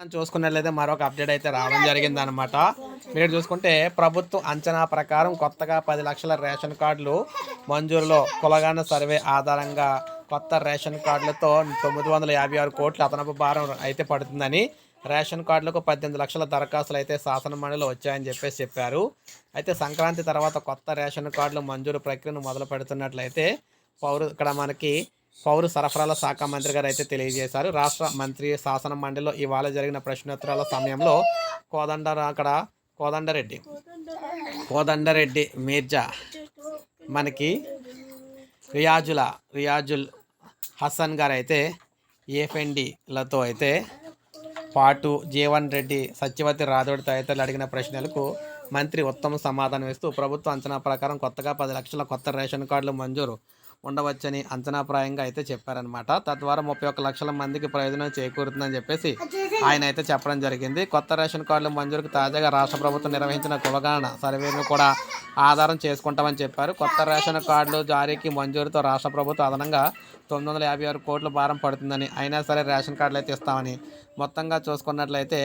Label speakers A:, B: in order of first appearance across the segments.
A: చూసుకున్నట్లయితే మరొక అప్డేట్ అయితే రావడం జరిగింది అనమాట మీరు చూసుకుంటే ప్రభుత్వం అంచనా ప్రకారం కొత్తగా పది లక్షల రేషన్ కార్డులు మంజూరులో. కులగాన సర్వే ఆధారంగా కొత్త రేషన్ కార్డులతో తొమ్మిది వందల యాభై ఆరు కోట్ల అదనపు భారం అయితే పడుతుందని రేషన్ కార్డులకు పద్దెనిమిది లక్షల దరఖాస్తులు అయితే శాసన మండలిలో వచ్చాయని చెప్పేసి చెప్పారు. అయితే సంక్రాంతి తర్వాత కొత్త రేషన్ కార్డులు మంజూరు ప్రక్రియను మొదలు పెడుతున్నట్లయితే పౌరు ఇక్కడ మనకి పౌర సరఫరాల శాఖ మంత్రి గారు అయితే తెలియజేశారు. రాష్ట్ర మంత్రి శాసన మండలిలో ఇవాళ జరిగిన ప్రశ్నోత్తరాల సమయంలో కోదండ అక్కడ కోదండరెడ్డి. కోదండరెడ్డి మీర్జా మనకి రియాజుల రియాజుల్ హసన్ గారు అయితే ఏఫెండిలతో అయితే పాటు జీవన్ రెడ్డి సత్యవతి రాథోడ్ తదితరులు అడిగిన ప్రశ్నలకు మంత్రి ఉత్తమ సమాధానం ఇస్తూ ప్రభుత్వ అంచనా ప్రకారం కొత్తగా పది లక్షల కొత్త రేషన్ కార్డులు మంజూరు ఉండవచ్చని అంచనాప్రాయంగా అయితే చెప్పారనమాట తద్వారా ముప్పై ఒక్క లక్షల మందికి ప్రయోజనం చేకూరుతుందని చెప్పేసి ఆయన అయితే చెప్పడం జరిగింది. కొత్త రేషన్ కార్డుల మంజూరుకు తాజాగా రాష్ట్ర ప్రభుత్వం నిర్వహించిన కులగాన సర్వేను కూడా ఆధారం చేసుకుంటామని చెప్పారు. కొత్త రేషన్ కార్డులు జారీకి మంజూరుతో రాష్ట్ర ప్రభుత్వం అదనంగా తొమ్మిది వందల యాభై ఆరు కోట్ల భారం పడుతుందని అయినా సరే రేషన్ కార్డులు అయితే ఇస్తామని మొత్తంగా చూసుకున్నట్లయితే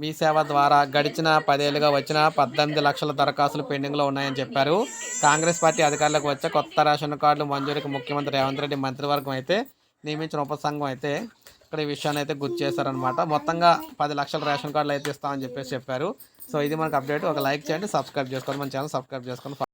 A: మీ సేవ ద్వారా గడిచిన పదేళ్ళుగా వచ్చిన పద్దెనిమిది లక్షల దరఖాస్తులు పెండింగ్లో ఉన్నాయని చెప్పారు. కాంగ్రెస్ పార్టీ అధికారులకు వచ్చే కొత్త రేషన్ కార్డులు మంజూరుకి ముఖ్యమంత్రి రేవంత్ రెడ్డి మంత్రివర్గం అయితే నియమించిన ఉపసంఘం అయితే ఇక్కడ ఈ విషయాన్ని అయితే గుర్తు చేశారనమాట మొత్తంగా పది లక్షల రేషన్ కార్డులు అయితే ఇస్తామని చెప్పేసి చెప్పారు. సో ఇది మనకు అప్డేట్. ఒక లైక్ చేయండి సబ్స్క్రైబ్ చేసుకోండి మన ఛానల్ సబ్స్క్రైబ్ చేసుకోండి